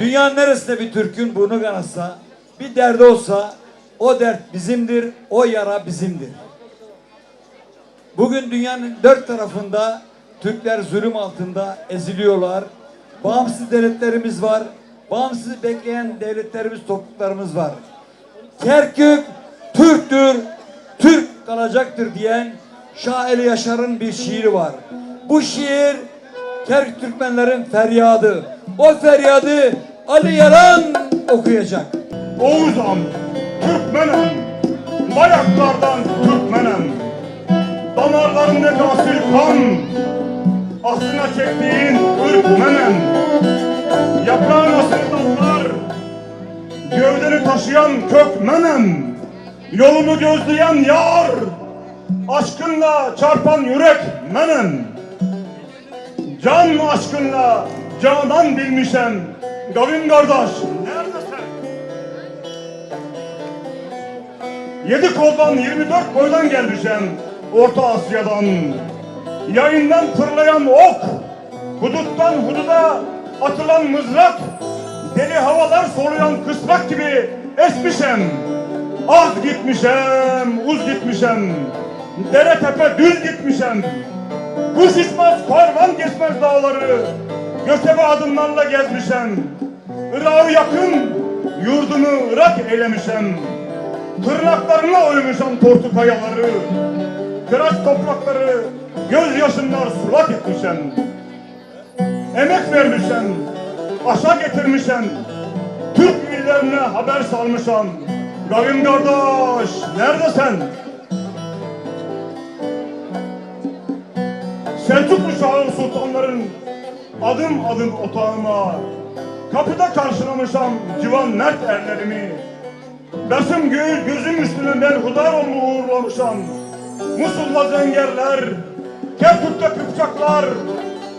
Dünyanın neresinde bir Türk'ün burnu kanatsa, bir derdi olsa o dert bizimdir, o yara bizimdir. Bugün dünyanın dört tarafında Türkler zulüm altında eziliyorlar. Bağımsız devletlerimiz var. Bağımsız bekleyen devletlerimiz, topluluklarımız var. Kerkük Türktür, Türk kalacaktır diyen Şaeli Yaşar'ın bir şiiri var. Bu şiir Kerkük Türkmenlerin feryadı. O feryadı Ali Yaran okuyacak. Oğuzhan, Türkmenem, bayaklardan Türkmenem. Damarlarımda asil kan, aslına çektiğin ırkmenem. Yaprağın asıl dallar, gövdeni taşıyan kökmenem. Yolumu gözleyen yar, aşkınla çarpan yürek menem. Can aşkınla canan bilmişem, Gavin kardeş? Yedi koldan 24 boydan gelmişim Orta Asya'dan. Yayından fırlayan ok, huduttan hududa atılan mızrak, deli havalar soluyan kısrak gibi esmişem. Az gitmişem, uz gitmişem, dere tepe düz gitmişem. Kuş uçmaz, karvan geçmez dağları, göçebe adımlarla gezmişem. Irak'ı yakın, yurdumu Irak eylemişem. Tırnaklarına oymuşam tortu kayaları Kıraç toprakları gözyaşımlar sulak etmişem Emek vermişem Aşa getirmişem Türk illerine haber salmışam Gavim kardeş neredesin? Selçuklu Şahı Sultanların adım adım otağıma Kapıda karşılamışam civan mert erlerimi Besim göğü gözüm üstüne ben hudar olmu uğurlamışam. Musul'la zengerler, Kerkük'te kıpçaklar,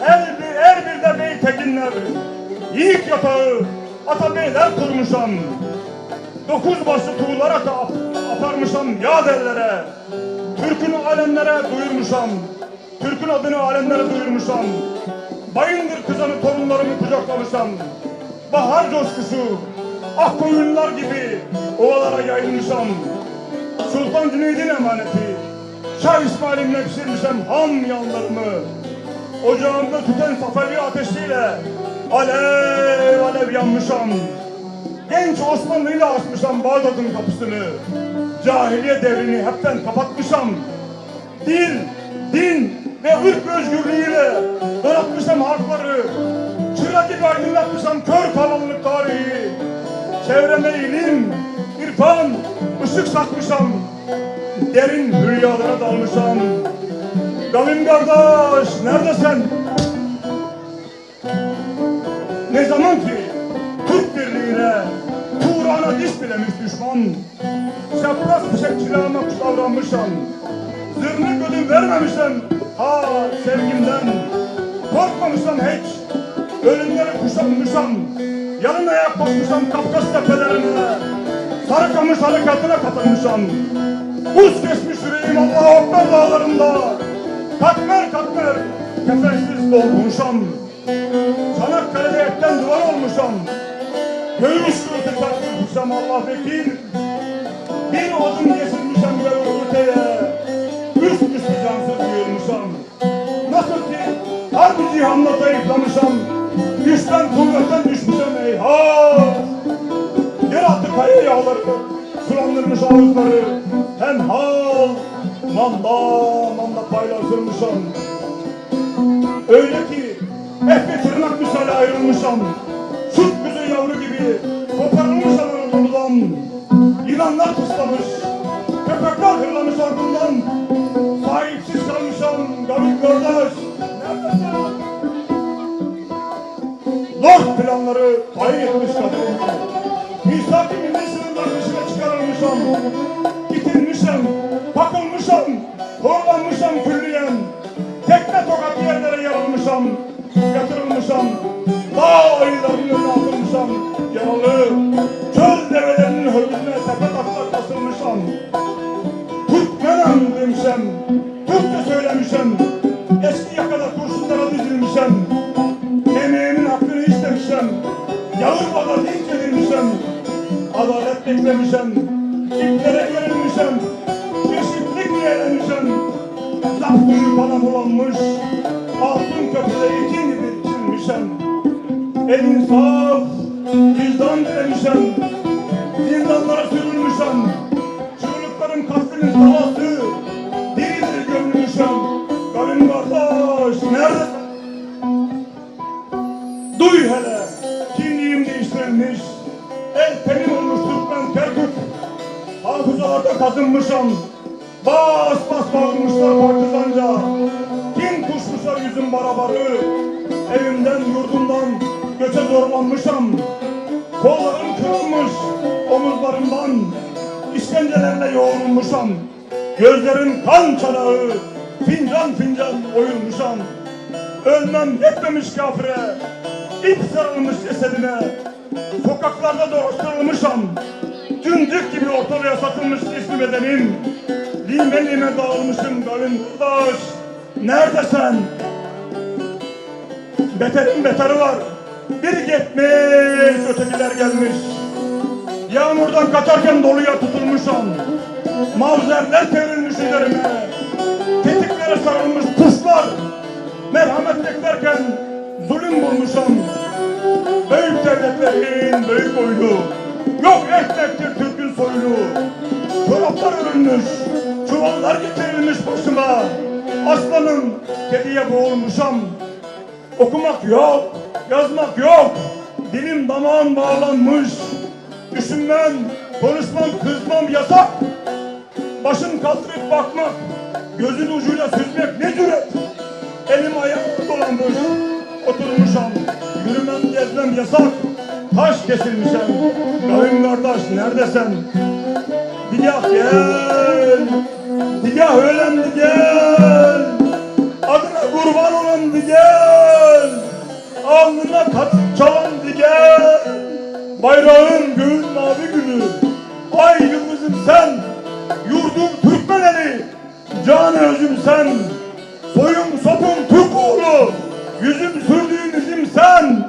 el bir, er bir de bey tekinler. Yiğit yatağı, ata beyler kurmuşam. Dokuz başlı tuğlar ata ap- aparmışam yad ellere. Türk'ün alemlere duyurmuşam. Türk'ün adını alemlere duyurmuşam. Bayındır kızanı torunlarımı kucaklamışam. Bahar coşkusu, ak koyunlar gibi ovalara yayılmışam. Sultan Cüneyd'in emaneti, Şah İsmail'imle pişirmişem ham yanlarımı. Ocağımda tüten safari ateşiyle alev alev yanmışam. Genç Osmanlı'yla açmışam Bağdat'ın kapısını. Cahiliye devrini hepten kapatmışam. Dil, din ve ırk özgürlüğüyle donatmışam harfları. Çıra gibi aydınlatmışam kör karanlık tarihi. Çevreme ilim, irfan, ışık satmışam. Derin hülyalara dalmışam. Gavim kardeş, neredesin? Ne zaman ki Türk birliğine, Turan'a diş bilemiş düşman. Çapraz fişekçilerime kuş davranmışam. Zırnık ödün vermemişim ha sevgimden. Korkmamışam hiç, ölümleri kuşatmışam. Yanına ayak basmışam Kafkas tepelerine. Sarıkamış harekatına katılmışam. Buz kesmiş yüreğim Allah Akbar dağlarında. Katmer katmer kefensiz dolmuşam. Çanakkale'de etten duvar olmuşam. Göğüs göğüse çarpmışam Allah vekil. Bir odun yesilmişem yağları, sulandırmış ağızları. Hem hal, manda, manda paylaşılmışam. Öyle ki bir tırnak misali ayrılmışam. Süt kuzu yavru gibi koparılmışam Anadolu'dan. Yılanlar tıslamış, köpekler hırlamış ardından. Sahipsiz kalmışam Gavin kardeş. Neredesin? Lord planları tayin etmiş kadınımı. Çıkarılmışam. İtilmişem, pakılmışam, horlanmışam külliyen. Tekme tokat yerlere yarılmışam, yatırılmışam. Dağ ayılarının önüne atılmışam, yaralı. Çöl develerinin hörgüsüne tepe taklak basılmışam. Türkmenem demişem, Türkçe söylemişem. Eski yakada kurşunlara dizilmişem. Emeğimin hakkını istemişem. Yavur baba linç edilmişim. Adalet beklemişim. İplere gerilmişim. Eşitlik yeğlemişim. Laf suyu bana bulanmış. Altın köprüde ikin gibi içilmişim. El insaf, vicdan dilemişim. Zindanlara sürülmüşüm. Çığlıkların kastrinin savası. Diri diri gömülmüşüm. Kavim kardeş, neredesin? Duy hele, kimliğim değiştirilmiş. El tenim. Hafızalarda kazınmışım. Bas bas bağırmışlar partizanca. Kim kuşmuşlar yüzüm barabarı. Evimden yurdumdan göçe zorlanmışım. Kollarım kırılmış omuzlarımdan. işkencelerle yoğrulmuşum. Gözlerim kan çanağı. Fincan fincan oyulmuşam. Ölmem yetmemiş kafire. İp sarılmış cesedine. Sokaklarda dolaştırılmışam. Ortalığa satılmış ismi bedenim. Lime lime dağılmışım gönlüm kardeş. Nerede sen? Beterin beteri var. Biri gitmiş, ötekiler gelmiş. Yağmurdan kaçarken doluya tutulmuşum. Mavzerler çevrilmiş üzerime. Tetiklere sarılmış kuşlar. Merhamet beklerken zulüm bulmuşum. Büyük devletlerin büyük oyunu. Yok ekmektir. Örülmüş, çuvallar getirilmiş başıma. Aslanım kediye boğulmuşam. Okumak yok, yazmak yok. Dilim damağım bağlanmış. Düşünmem, konuşmam, kızmam yasak. Başım kaldırıp bakmak, gözün ucuyla süzmek ne cüret? Elim ayağım dolanmış, oturmuşam. Yürümem, gezmem yasak. Taş kesilmişem. Kavim kardeş neredesin? Digah gel. Digah öğlendi gel. Adına kurban olan gel. Alnına kat çalan gel. Bayrağın göğün mavi gülü. Ay yıldızım sen. Yurdum Türkmen eli. Canı özüm sen. Soyum sopum Türk oğlu. Yüzüm sürdüğüm izim sen.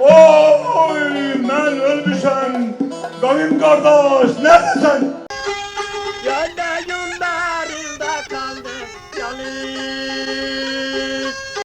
Oy ben ölmüşem. Kavim kardeş neredesin?